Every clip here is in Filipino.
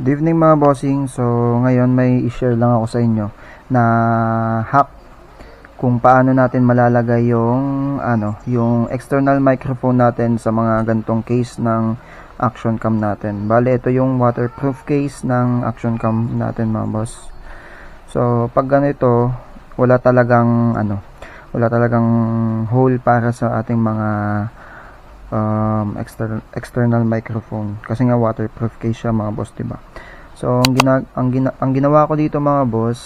Good evening mga bossing. So, ngayon may i-share lang ako sa inyo na hack kung paano natin malalagay yung ano, yung external microphone natin sa mga gantong case ng action cam natin. Bale, ito yung waterproof case ng action cam natin mga boss. So, pag ganito, wala talagang ano, wala talagang hole para sa ating mga um, external external microphone kasi nga waterproof case siya mga boss, 'di ba? So, ang, gina ang, gina ang ginawa ko dito mga boss,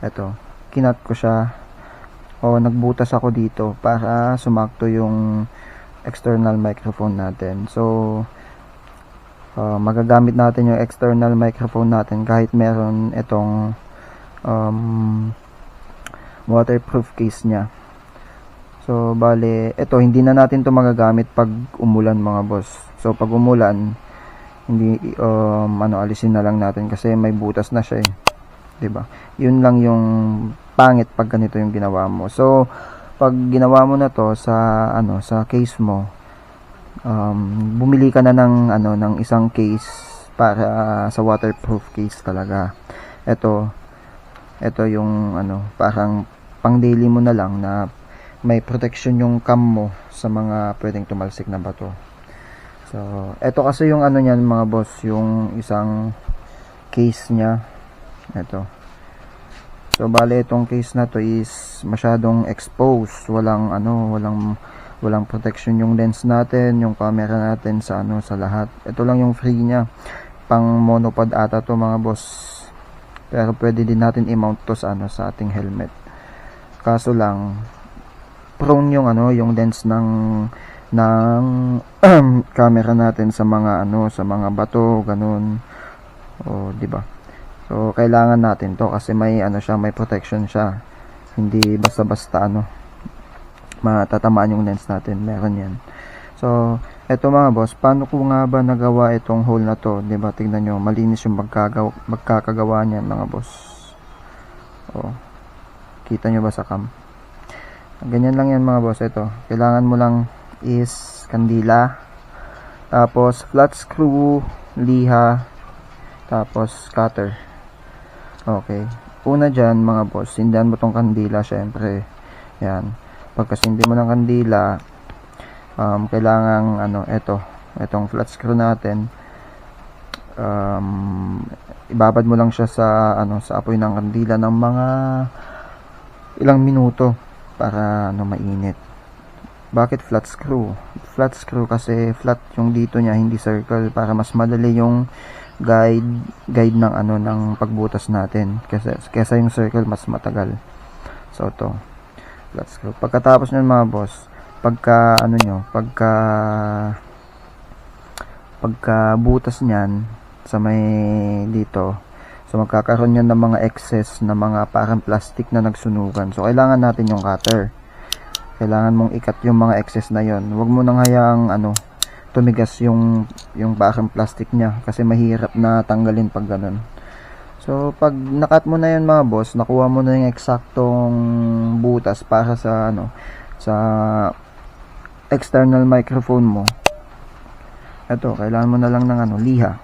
eto, kinat ko siya o nagbutas ako dito para sumakto yung external microphone natin. So, uh, magagamit natin yung external microphone natin kahit meron itong um, waterproof case niya. So, bale, ito, hindi na natin to magagamit pag umulan mga boss. So, pag umulan, hindi, um, ano, alisin na lang natin kasi may butas na siya eh. 'di ba? Yun lang yung pangit pag ganito yung ginawa mo. So, pag ginawa mo na to sa, ano, sa case mo, um, bumili ka na ng, ano, ng isang case para sa waterproof case talaga. Ito, ito yung, ano, parang pang daily mo na lang na may protection yung cam mo sa mga pwedeng tumalsik na bato. So, ito kasi yung ano niyan mga boss, yung isang case niya. Ito. So, bale itong case na to is masyadong exposed. Walang ano, walang walang protection yung lens natin, yung camera natin sa ano, sa lahat. Ito lang yung free niya. Pang monopod ata to mga boss. Pero pwede din natin i-mount to sa ano, sa ating helmet. Kaso lang, prone yung ano yung lens ng ng camera natin sa mga ano sa mga bato ganun. O di ba? So kailangan natin to kasi may ano siya may protection siya. Hindi basta-basta ano matatamaan yung lens natin. Meron yan. So eto mga boss paano ko nga ba nagawa itong hole na to? Di ba? Tingnan nyo malinis yung magkagawa, magkakagawa niyan mga boss. O kita nyo ba sa cam? Ganyan lang yan mga boss. Ito kailangan mo lang is kandila. Tapos flat screw liha tapos cutter. Okay. Una dyan mga boss sindihan mo tong kandila syempre. Yan. Pagkasindi mo ng kandila um, kailangan ano ito itong flat screw natin um, ibabad mo lang siya sa ano sa apoy ng kandila ng mga ilang minuto para ano mainit. Bakit flat screw? Flat screw kasi flat yung dito niya, hindi circle para mas madali yung guide guide ng ano ng pagbutas natin kasi kaysa yung circle mas matagal. So to flat screw. Pagkatapos niyan mga boss, pagka ano nyo, pagka pagka butas niyan sa may dito So magkakaroon yan ng mga excess na mga parang plastic na nagsunugan. So kailangan natin yung cutter. Kailangan mong ikat yung mga excess na yon. Huwag mo nang hayaang ano, tumigas yung yung parang plastic niya kasi mahirap na tanggalin pag ganun. So pag nakat mo na yan mga boss, nakuha mo na yung eksaktong butas para sa ano sa external microphone mo. Ito, kailangan mo na lang ng ano, liha.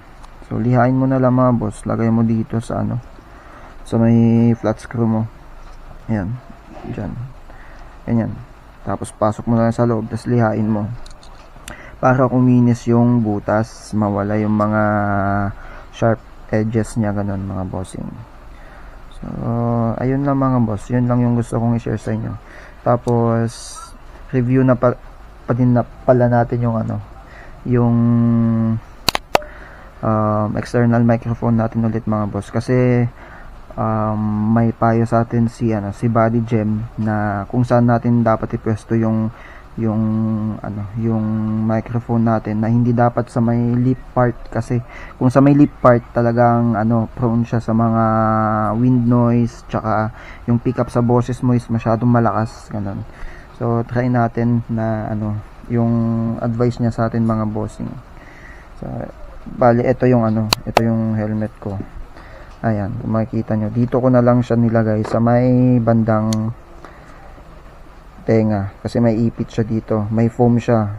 So, lihain mo na lang mga boss. Lagay mo dito sa ano. Sa may flat screw mo. Ayan. Diyan. Ganyan. Tapos, pasok mo na sa loob. Tapos, lihain mo. Para kuminis yung butas. Mawala yung mga sharp edges niya. Ganun mga bossing. So, ayun lang mga boss. Yun lang yung gusto kong i-share sa inyo. Tapos, review na pa, pa din na pala natin yung ano. Yung um, external microphone natin ulit mga boss kasi um, may payo sa atin si ano si Body Gem na kung saan natin dapat ipwesto yung yung ano yung microphone natin na hindi dapat sa may lip part kasi kung sa may lip part talagang ano prone siya sa mga wind noise tsaka yung pickup sa boses mo is masyadong malakas ganun. So try natin na ano yung advice niya sa atin mga bossing. So bali ito yung ano ito yung helmet ko ayan kung makikita nyo dito ko na lang siya nilagay sa may bandang tenga kasi may ipit siya dito may foam siya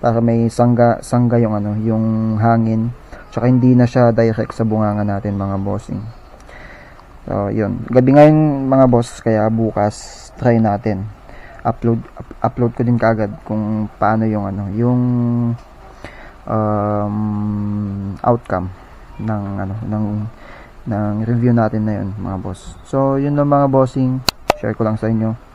para may sangga sangga yung ano yung hangin Tsaka hindi na siya direct sa bunganga natin mga bossing. So, yun. Gabi ngayon mga boss, kaya bukas try natin. Upload up- upload ko din kagad kung paano yung ano, yung um, outcome ng ano ng ng review natin na yun mga boss. So, yun lang mga bossing. Share ko lang sa inyo.